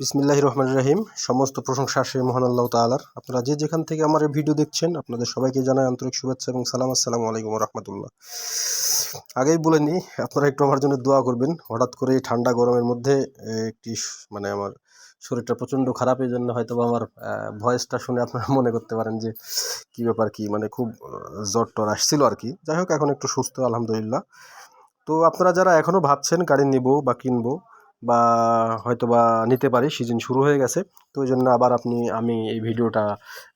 বিসমিল্লাহ রহমান রাহিম। সমস্ত প্রশংসা সেই মহান আল্লাহ তালার আপনারা যে যেখান থেকে আমার এই ভিডিও দেখছেন, আপনাদের সবাইকে জানাই আন্তরিক শুভেচ্ছা এবং সালাম। আসসালামু আলাইকুম রহমতুল্লাহ। আগেই বলে নিই, আপনারা একটু আমার জন্য দোয়া করবেন। হঠাৎ করে এই ঠান্ডা গরমের মধ্যে একটি মানে আমার শরীরটা প্রচণ্ড খারাপ, এই জন্য হয়তো আমার ভয়েসটা শুনে আপনারা মনে করতে পারেন যে, কী ব্যাপার, কি মানে খুব জ্বর টর আসছিল আর কি। যাই হোক, এখন একটু সুস্থ, আলহামদুলিল্লাহ। তো আপনারা যারা এখনও ভাবছেন গাড়ি নিব বা কিনবো বা হয়তো বা নিতে পারি, সিজন শুরু হয়ে গেছে। তো ওই জন্য আবার আপনি, আমি এই ভিডিওটা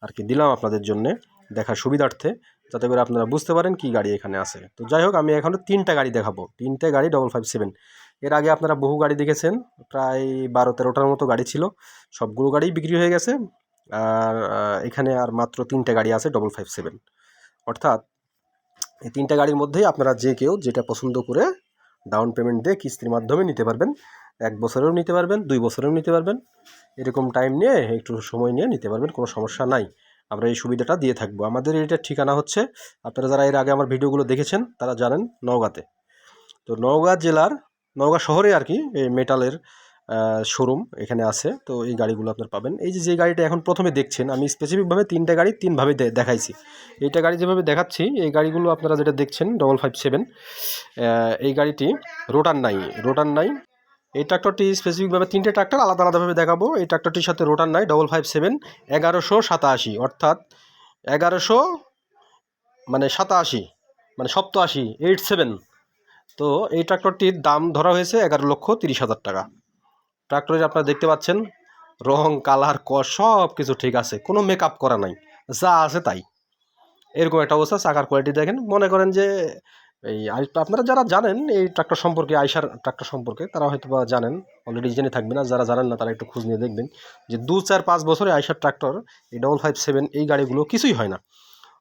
আর কি দিলাম আপনাদের জন্যে দেখার সুবিধার্থে, যাতে করে আপনারা বুঝতে পারেন কি গাড়ি এখানে আছে। তো যাই হোক, আমি এখনও তিনটা গাড়ি দেখাবো। তিনটে গাড়ি ডবল ফাইভ সেভেন এর আগে আপনারা বহু গাড়ি দেখেছেন, প্রায় বারো তেরোটার মতো গাড়ি ছিল। সবগুলো গাড়ি বিক্রি হয়ে গেছে। আর এখানে আর মাত্র তিনটে গাড়ি আছে ডবল ফাইভ সেভেন অর্থাৎ এই তিনটা গাড়ির মধ্যেই আপনারা যে কেউ যেটা পছন্দ করে ডাউন পেমেন্ট দিয়ে কিস্তির মাধ্যমে নিতে পারবেন। এক বছরেও নিতে পারবেন, দুই বছরেও নিতে পারবেন। এরকম টাইম নিয়ে একটু সময় নিয়ে নিতে পারবেন, কোনো সমস্যা নাই। আমরা এই সুবিধাটা দিয়ে থাকব। আমাদের এটা ঠিকানা হচ্ছে, আপনারা যারা এর আগে আমার ভিডিওগুলো দেখেছেন, তারা জানেন নওগাঁতে। তো নওগাঁ জেলার, নওগাঁ শহরে আর কি এই মেটালের শোরুম এখানে আছে। তো এই গাড়িগুলো আপনার পাবেন। এই যে যে গাড়িটা এখন প্রথমে দেখছেন, আমি স্পেসিফিকভাবে তিনটা গাড়ি তিনভাবে দেখাইছি। এইটা গাড়ি যেভাবে দেখাচ্ছি, এই গাড়িগুলো আপনারা যেটা দেখছেন ডবল ফাইভ সেভেন এই গাড়িটি রোটার নাই রোটার নাই এই ট্রাক্টরটি স্পেসিফিকভাবে তিনটে ট্রাক্টর আলাদা আলাদাভাবে দেখাবো। এই ট্রাক্টরটির সাথে রোটার নাই ডবল ফাইভ সেভেন এগারোশো সাতাশি, অর্থাৎ এগারোশো মানে সাতাশি মানে সপ্তাশি এইট সেভেন তো এই ট্রাক্টরটির দাম ধরা হয়েছে এগারো লক্ষ তিরিশ হাজার টাকা। ট্রাক্টরের আপনারা দেখতে পাচ্ছেন, রং, কালার কস সব কিছু ঠিক আছে, কোনো মেকআপ করা নাই, যা আছে তাই। এরকম একটা অবস্থা, চাকার কোয়ালিটি দেখেন, মনে করেন যে এই আপনারা যারা জানেন, এই ট্রাক্টর সম্পর্কে, আইসার ট্রাক্টর সম্পর্কে, তারা হয়তো বা জানেন অলরেডি জেনে থাকবে না যারা জানেন না, তারা একটু খোঁজ নিয়ে দেখবেন যে দু, চার, পাঁচ বছরে আইসার ট্রাক্টর, এই ডবল ফাইভ সেভেন এই গাড়িগুলো কিছুই হয় না।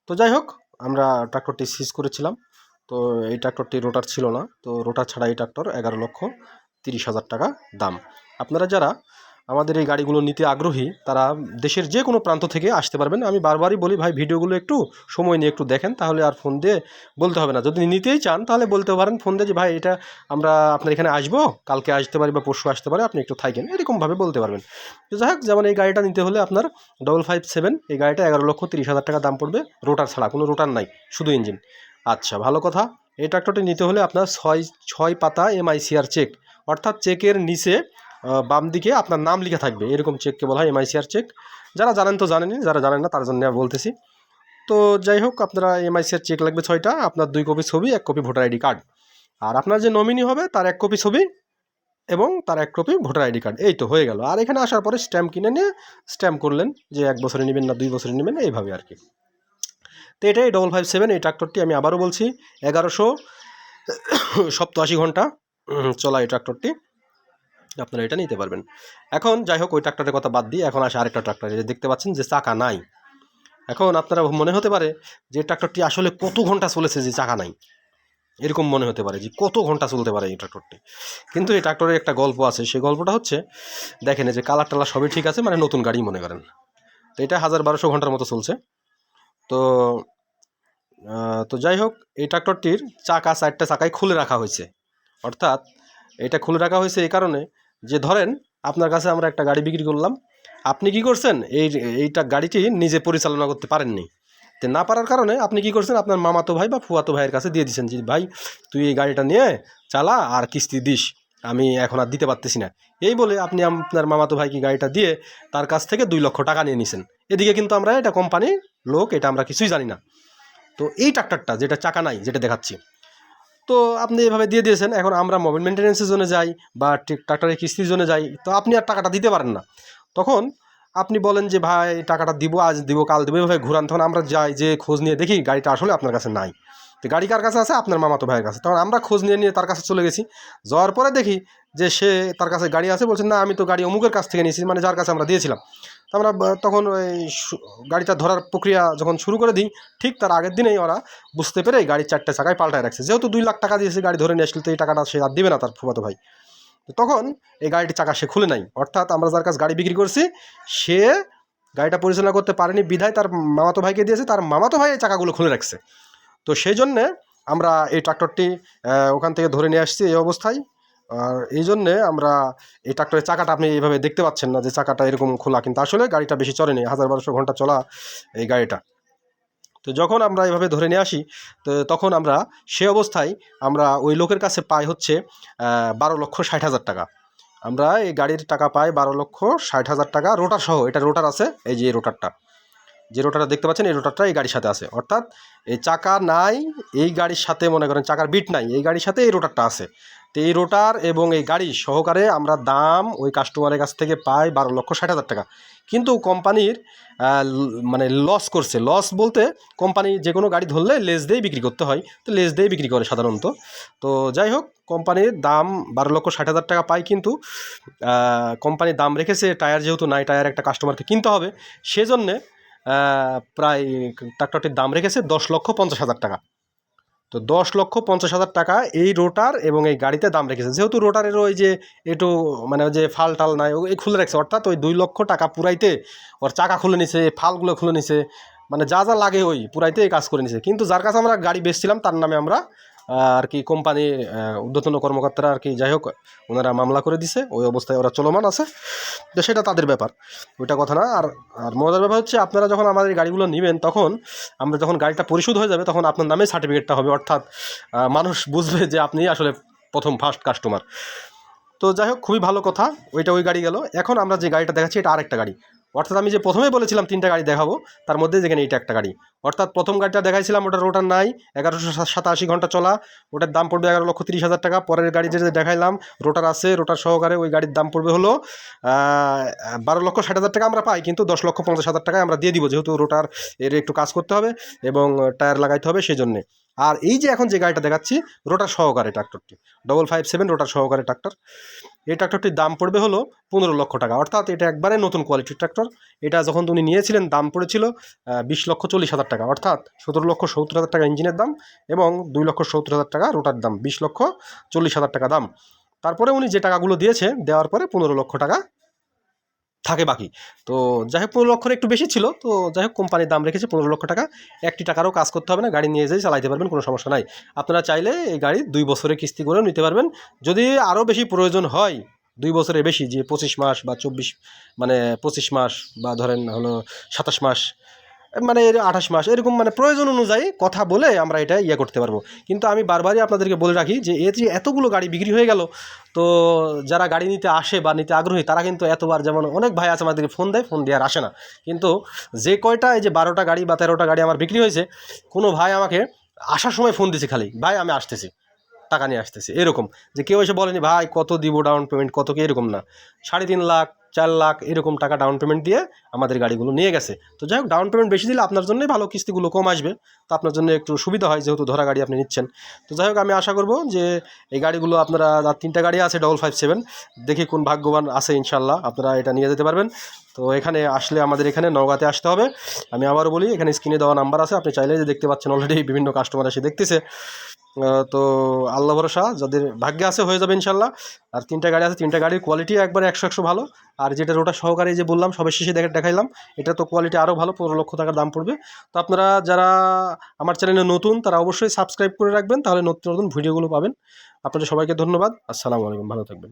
তো যাই হোক, আমরা ট্রাক্টরটি সিজ করেছিলাম, তো এই ট্রাক্টরটি রোটার ছিল না, তো রোটার ছাড়া এই ট্রাক্টর এগারো লক্ষ তিরিশ হাজার টাকা দাম। আপনারা যারা আমাদের এই গাড়িগুলো নিতে আগ্রহী, তারা দেশের যে কোনো প্রান্ত থেকে আসতে পারবেন। আমি বারবারই বলি, ভাই, ভিডিওগুলো একটু সময় নিয়ে একটু দেখেন, তাহলে আর ফোন দিয়ে বলতে হবে না। যদি নিতেই চান, তাহলে বলতে পারেন, ফোন দিয়ে যে, ভাই, এটা আমরা আপনার এখানে আসব, কালকে আসতে পারি বা পরশু আসতে পারে, আপনি একটু থাকেন। এরকমভাবে বলতে পারবেন। যাই হোক, যেমন এই গাড়িটা নিতে হলে আপনার ডবল ফাইভ সেভেন এই গাড়িটা এগারো লক্ষ তিরিশ হাজার টাকা দাম পড়বে, রোটার ছাড়া, কোনো রোটার নাই, শুধু ইঞ্জিন। আচ্ছা ভালো কথা, এই ট্রাক্টরটি নিতে হলে আপনার ছয় ছয় পাতা এমআইসিআর চেক অর্থাৎ চেকের নিচে বাম দিকে আপনার নাম লেখা থাকবে। এরকম চেককে বলা হয় এমআইসিআর চেক যারা জানেন তো জানেনই, যারা জানেন না তার জন্য বলতেছি। তো যাই হোক, আপনারা এমআইসিআর চেক লাগবে ছয়টা, আপনার দুই কপি ছবি, এক কপি ভোটার আইডি কার্ড আর আপনার যে নমিনি হবে, তার এক কপি ছবি এবং তার এক কপি ভোটার আইডি কার্ড এই তো হয়ে গেল। আর এখানে আসার পরে স্ট্যাম্প কিনে নিয়ে স্ট্যাম্প করলেন যে এক বছরে নেবেন না, দুই বছরে নেবেন, এইভাবে আর কি। তো এটাই ডবল ফাইভ সেভেন এই ট্রাক্টরটি আমি আবারও বলছি, এগারোশো সপ্তাশি ঘণ্টা চলা এই ট্রাক্টরটি আপনারা এটা নিতে পারবেন। এখন যাই হোক, ওই ট্রাক্টরের কথা বাদ দিয়ে এখন আসে আরেকটা ট্রাক্টর যে দেখতে পাচ্ছেন যে চাকা নাই। এখন আপনারা মনে হতে পারে যে ট্রাক্টরটি আসলে কত ঘণ্টা চলেছে যে চাকা নাই? এরকম মনে হতে পারে যে কত ঘণ্টা চলতে পারে এই ট্রাক্টরটি। কিন্তু এই ট্রাক্টরের একটা গল্প আছে, সেই গল্পটা হচ্ছে, দেখেন যে কালার টালার সবই ঠিক আছে মানে নতুন গাড়ি মনে করেন। তো এটা হাজার বারোশো ঘণ্টার মতো চলছে। তো তো যাই হোক, এই ট্রাক্টরটির চাকা চারটা চাকায় খুলে রাখা হয়েছে। অর্থাৎ এটা খুলে রাখা হয়েছে এই কারণে যে ধরেন আপনার কাছে আমরা একটা গাড়ি বিক্রি করলাম, আপনি কি করছেন? এই, এইটা গাড়িটি নিজে পরিচালনা করতে পারেননি। তো না পারার কারণে আপনি কি করছেন? আপনার মামাতো ভাই বা ফুয়াতো ভাইয়ের কাছে দিয়ে দিচ্ছেন যে, ভাই, তুই এই গাড়িটা নিয়ে চালা, আর কিস্তি দিস। আমি এখন আর দিতে পারতেছি না। এই বলে আপনি আপনার মামাতো ভাইকে গাড়িটা দিয়ে তার কাছ থেকে দুই লক্ষ টাকা নিয়ে নিছেন। এদিকে কিন্তু আমরা এটা কোম্পানির লোক, এটা আমরা কিছুই জানি না। তো এই ট্রাক্টরটা, যেটা চাকা নাই, যেটা দেখাচ্ছি তো আপনি এভাবে দিয়ে দিয়েছেন, এখন আমরা মোবাইল মেনটেন্যান্সের জন্য যাই বা ট্রাক্টরের কিস্তির জন্য যাই, তো আপনি আর টাকাটা দিতে পারেন না। তখন আপনি বলেন যে, ভাই, টাকাটা দিব, আজ দিব, কাল দিব। এভাবে ঘুরান, তখন আমরা যাই, যে খোঁজ নিয়ে দেখি গাড়িটা আসলে আপনার কাছে নাই। তো গাড়ি কার কাছে আছে? আপনার মামাতো ভাইয়ের কাছে। তখন আমরা খোঁজ নিয়ে নিয়ে তার কাছে চলে গেছি। যাওয়ার পরে দেখি যে সে তার কাছে গাড়ি আছে বলছেন না, আমি তো গাড়ি অমুকের কাছ থেকে নিয়েছি মানে যার কাছে আমরা দিয়েছিলাম। তো আমরা তখন ওই গাড়িটা ধরার প্রক্রিয়া যখন শুরু করে দিই, ঠিক তার আগের দিনেই ওরা বুঝতে পেরে গাড়ির চারটে চাকায় পাল্টায় রাখছে। যেহেতু দুই লাখ টাকা দিয়েছে গাড়ি ধরে নিয়ে আসলে, তো এই টাকাটা সে আর দিবে না তার ফুফাতো ভাই। তখন এই গাড়িটির চাকা সে খুলে নাই। অর্থাৎ আমরা যার কাছে গাড়ি বিক্রি করছি, সে গাড়িটা পরিচালনা করতে পারেনি, বিধায় তার মামাতো ভাইকে দিয়েছে, তার মামাতো ভাই এই চাকাগুলো খুলে রাখছে। তো সেই জন্যে আমরা এই ট্রাক্টরটি ওখান থেকে ধরে নিয়ে আসছি এই অবস্থায়। আর এই জন্যে আমরা এই ট্রাক্টরের চাকাটা আপনি এইভাবে দেখতে পাচ্ছেন না যে চাকাটা এরকম খোলা, কিন্তু আসলে গাড়িটা বেশি চলেনি হাজার বারোশো ঘণ্টা চলা এই গাড়িটা। তো যখন আমরা এভাবে ধরে নিয়ে আসি, তো তখন আমরা সে অবস্থায় আমরা ওই লোকের কাছে পাই হচ্ছে বারো লক্ষ ষাট হাজার টাকা। আমরা এই গাড়ির টাকা পাই বারো লক্ষ ষাট হাজার টাকা রোটার সহ। এটা রোটার আছে, এই যে রোটারটা। যে রোটারটা দেখতে পাচ্ছেন, এই রোটারটা এই গাড়ির সাথে আছে। অর্থাৎ এই চাকা নাই, এই গাড়ির সাথে মনে করেন চাকার বিট নাই, এই গাড়ির সাথে এই রোটারটা আছে। তো এই রোটার এবং এই গাড়ি সহকারে আমরা দাম ওই কাস্টমারের কাছ থেকে পাই বারো লক্ষ ষাট হাজার টাকা। কিন্তু কোম্পানির মানে লস করছে। লস বলতে কোম্পানি যে কোনো গাড়ি ধরলে লেস দিয়েই বিক্রি করতে হয়। তো লেস দিয়েই বিক্রি করে সাধারণত। তো যাই হোক, কোম্পানির দাম বারো লক্ষ ষাট হাজার টাকা পাই কিন্তু কোম্পানি দাম রেখেছে। টায়ার যেহেতু নাই, টায়ার একটা কাস্টমারকে কিনতে হবে। সেজন্যে প্রায় ট্রাক্টরটির দাম রেখেছে দশ লক্ষ পঞ্চাশ হাজার টাকা। তো দশ লক্ষ পঞ্চাশ হাজার টাকা এই রোটার এবং এই গাড়িতে দাম রেখেছে যেহেতু রোটারের ওই যে একটু মানে ওই যে ফাল টাল নাই ওই খুলে রাখছে, অর্থাৎ ওই দুই লক্ষ টাকা পুরাইতে ওর চাকা খুলে নিছে, ফালগুলো খুলে নিছে মানে যা যা লাগে ওই পুরাইতে এই কাজ করে নিছে। কিন্তু যার কাছে আমরা গাড়ি বেচছিলাম, তার নামে আমরা আর কি কোম্পানির ঊর্ধ্বতন কর্মকর্তারা আর কি, যাই হোক, ওনারা মামলা করে দিছে, ওই অবস্থায় ওরা চলমান আছে। তো সেটা তাদের ব্যাপার, ওইটা কথা না। আর আর মজার ব্যাপার হচ্ছে, আপনারা যখন আমাদের গাড়িগুলো নেবেন, তখন আমরা যখন গাড়িটা পরিশোধ হয়ে যাবে, তখন আপনার নামে সার্টিফিকেটটা হবে, অর্থাৎ মানুষ বুঝবে যে আপনি আসলে প্রথম ফার্স্ট কাস্টমার তো যাই হোক, খুবই ভালো কথা, ওইটা ওই গাড়ি গেল। এখন আমরা যে গাড়িটা দেখাচ্ছি, এটা আরেকটা গাড়ি। অর্থাৎ আমি যে প্রথমে বলেছিলাম তিনটা গাড়ি দেখাবো, তার মধ্যে যেখানে এটা একটা গাড়ি। অর্থাৎ প্রথম গাড়িটা দেখাইছিলাম, ওটার ওটার নাই, এগারোশো সাতাশি ঘণ্টা চলা, ওটার দাম পড়বে এগারো লক্ষ তিরিশ হাজার টাকা। পরের গাড়ি যেটা দেখাইলাম রোটার আছে রোটার সহকারে ওই গাড়ির দাম পড়বে হলো বারো লক্ষ ষাট হাজার টাকা আমরা পাই, কিন্তু দশ লক্ষ পঞ্চাশ হাজার টাকায় আমরা দিয়ে দিব, যেহেতু রোটার এর একটু কাজ করতে হবে এবং টায়ার লাগাইতে হবে সেই জন্যে। আর এই যে এখন যে গাড়িটা দেখাচ্ছি, রোটার সহকারে ট্রাক্টরটি ডবল ফাইভ সেভেন রোটার সহকারে ট্রাক্টর এই ট্রাক্টরটির দাম পড়বে হলো পনেরো লক্ষ টাকা। অর্থাৎ এটা একবারে নতুন কোয়ালিটির ট্রাক্টর এটা যখন উনি নিয়েছিলেন, দাম পড়েছিল বিশ লক্ষ চল্লিশ হাজার টাকা। অর্থাৎ সতেরো লক্ষ সত্তর হাজার টাকা ইঞ্জিনের দাম এবং দুই লক্ষ সত্তর হাজার টাকা রোটার দাম, বিশ লক্ষ চল্লিশ হাজার টাকা দাম। তারপরে উনি যে টাকাগুলো দিয়েছে, দেওয়ার পরে পনেরো লক্ষ টাকা থাকে বাকি। তো যাই হোক, পনেরো লক্ষর একটু বেশি ছিল। তো যাই হোক কোম্পানির দাম রেখেছে পনেরো লক্ষ টাকা। একটি টাকারও কাজ করতে হবে না, গাড়ি নিয়ে যেয়ে চালাইতে পারবেন, কোনো সমস্যা নাই। আপনারা চাইলে এই গাড়ি দুই বছরের কিস্তি করেও নিতে পারবেন। যদি আরও বেশি প্রয়োজন হয়, দুই বছরের বেশি, যে পঁচিশ মাস বা চব্বিশ মানে পঁচিশ মাস বা ধরেন হলো সাতাশ মাস মানে এর আঠাশ মাস, এরকম মানে প্রয়োজন অনুযায়ী কথা বলে আমরা এটা ইয়ে করতে পারব। কিন্তু আমি বারবারই আপনাদেরকে বলে রাখি যে, এ যে এতগুলো গাড়ি বিক্রি হয়ে গেল, তো যারা গাড়ি নিতে আসে বা নিতে আগ্রহী, তারা কিন্তু এতবার যেমন অনেক ভাই আছে আমাদেরকে ফোন দেয় ফোন দিয়ে আর আসে না। কিন্তু যে কয়টা, এই যে বারোটা গাড়ি বা তেরোটা গাড়ি আমার বিক্রি হয়েছে, কোনো ভাই আমাকে আসার সময় ফোন দিছে খালি, ভাই, আমি আসতেছি। টাকা নিয়ে আসতেছে। এরকম। যে কেউ এসে বলেনি, ভাই, কত দিব ডাউন পেমেন্ট কত কি? এরকম না। সাড়ে তিন লাখ, চার লাখ এরকম টাকা ডাউন পেমেন্ট দিয়ে আমাদের গাড়িগুলো নিয়ে গেছে। তো যাই হোক ডাউন পেমেন্ট বেশি দিলে আপনার জন্যই ভালো, কিস্তিগুলো কম আসবে। তো আপনার জন্য একটু সুবিধা হয়, যেহেতু ধরা গাড়ি আপনি নিচ্ছেন। তো যাই হোক, আমি আশা করব যে এই গাড়িগুলো আপনারা আর তিনটা গাড়ি আছে ডবল ফাইভ সেভেন দেখি কোন ভাগ্যবান আছে ইনশাল্লাহ আপনারা এটা নিয়ে যেতে পারবেন। তো এখানে আসলে আমাদের এখানে নওগাঁতে আসতে হবে। আমি আবারও বলি, এখানে স্ক্রিনে দেওয়া নাম্বার আছে। আপনি চাইলে যে দেখতে পাচ্ছেন অলরেডি বিভিন্ন কাস্টমার এসে দেখতেছে। তো আল্লাহ ভরসা, যাদের ভাগ্যে আছে হয়ে যাবে ইনশাল্লাহ। আর তিনটা গাড়ি আছে, তিনটা গাড়ির কোয়ালিটি একবার একশো একশো ভালো। আর যেটা রোটা সহকারে যে বললাম, সবে শেষে দেখে দেখাইলাম, এটা তো কোয়ালিটি আরও ভালো, পনেরো লক্ষ টাকার দাম পড়বে। তো আপনারা যারা আমার চ্যানেলে নতুন, তারা অবশ্যই সাবস্ক্রাইব করে রাখবেন, তাহলে নতুন নতুন ভিডিওগুলো পাবেন। আপনাদের সবাইকে ধন্যবাদ। আসসালামু আলাইকুম, ভালো থাকবেন।